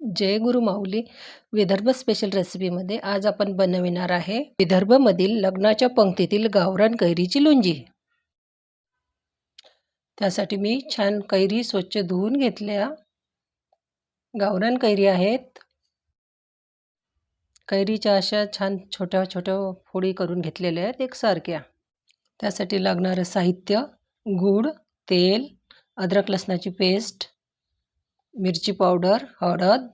जय गुरु माऊली. Vidarbha special रेसिपीमध्ये आज आपण बनविणार आहे विदर्भमधील लग्नाच्या पंक्तीतील गावरान कैरीची लोंजी त्यासाठी मी छान कैरी स्वच्छ धुवून घेतल्या. गावरान कैरी आहेत. कैरीच्या अशा छान छोट्या छोट्या फोडी करून घेतलेल्या आहेत एकसारख्या त्यासाठी लागणारं साहित्य गूळ तेल अद्रक लसणाची पेस्ट मिरची पावडर हळद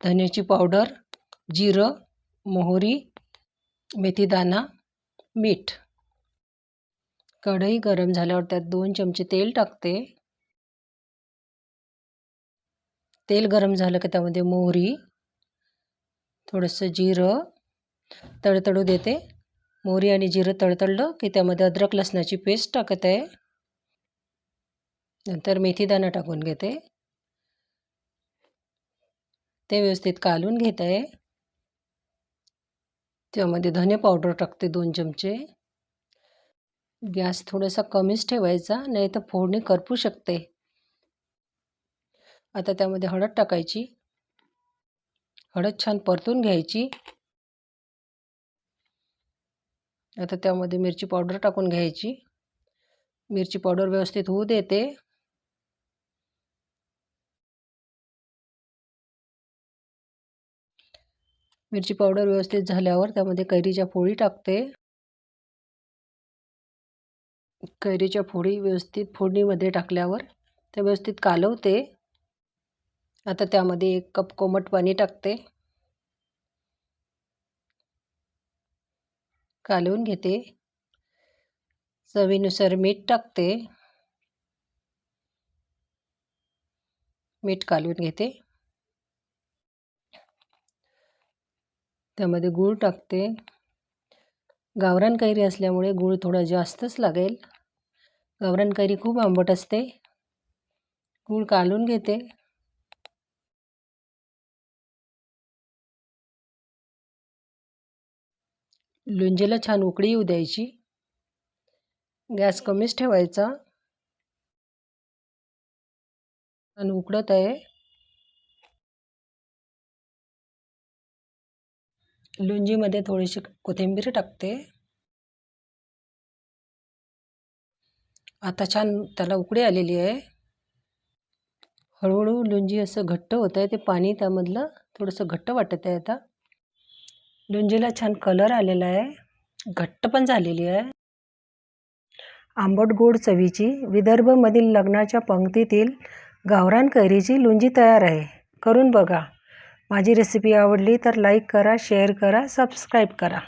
धन्याची पावडर जिरं मोहरी मेथीदाणा मीठ. कढई गरम झाल्यावर त्यात दोन चमचे तेल टाकते. तेल गरम झालं की त्यामध्ये मोहरी थोडंसं जिरं तडतडू देते. मोहरी आणि जिरं तळतळलं की त्यामध्ये अद्रक लसणाची पेस्ट टाकत. आहे नंतर मेथीदाणा टाकून घेते. ते व्यवस्थित कालून घेत आहे त्यामध्ये धने पावडर टाकते दोन चमचे. गॅस थोडासा कमीच ठेवायचा नाही तर फोडणी करपू शकते. आता त्यामध्ये हळद टाकायची. हळद छान परतून घ्यायची. आता त्यामध्ये मिरची पावडर टाकून घ्यायची. मिरची पावडर व्यवस्थित होऊ देते. मिरची पावडर व्यवस्थित झाल्यावर त्यामध्ये कैरीच्या फोळी टाकते. कैरीच्या फोडी व्यवस्थित फोडणीमध्ये टाकल्यावर ते व्यवस्थित कालवते. आता त्यामध्ये एक कप कोमट पाणी टाकते. कालवून घेते. चवीनुसार मीठ टाकते. मीठ कालवून घेते. त्यामध्ये गूळ टाकते. गावरान कैरी असल्यामुळे गूळ थोडा जास्तच लागेल. गावरान कैरी खूप आंबट असते. गूळ कालून घेते. लोंजेला छान उकळी येऊ द्यायची. गॅस कमीच ठेवायचा. आणि उकडत आहे. लुंजीमध्ये थोडीशी कोथिंबीर टाकते. आता छान त्याला उकडी आलेली आहे. हळूहळू लुंजी असं घट्ट होत आहे ते पाणी त्यामधलं थोडंसं घट्ट वाटत आहे आता. लुंजीला छान कलर आलेला आहे घट्ट पण झालेली आहे. आंबट गोड चवीची विदर्भमधील लग्नाच्या पंक्तीतील गावरान कैरीची लुंजी तयार आहे. करून बघा. माझी रेसिपी आवडली तर लाईक करा शेअर करा सबस्क्राईब करा.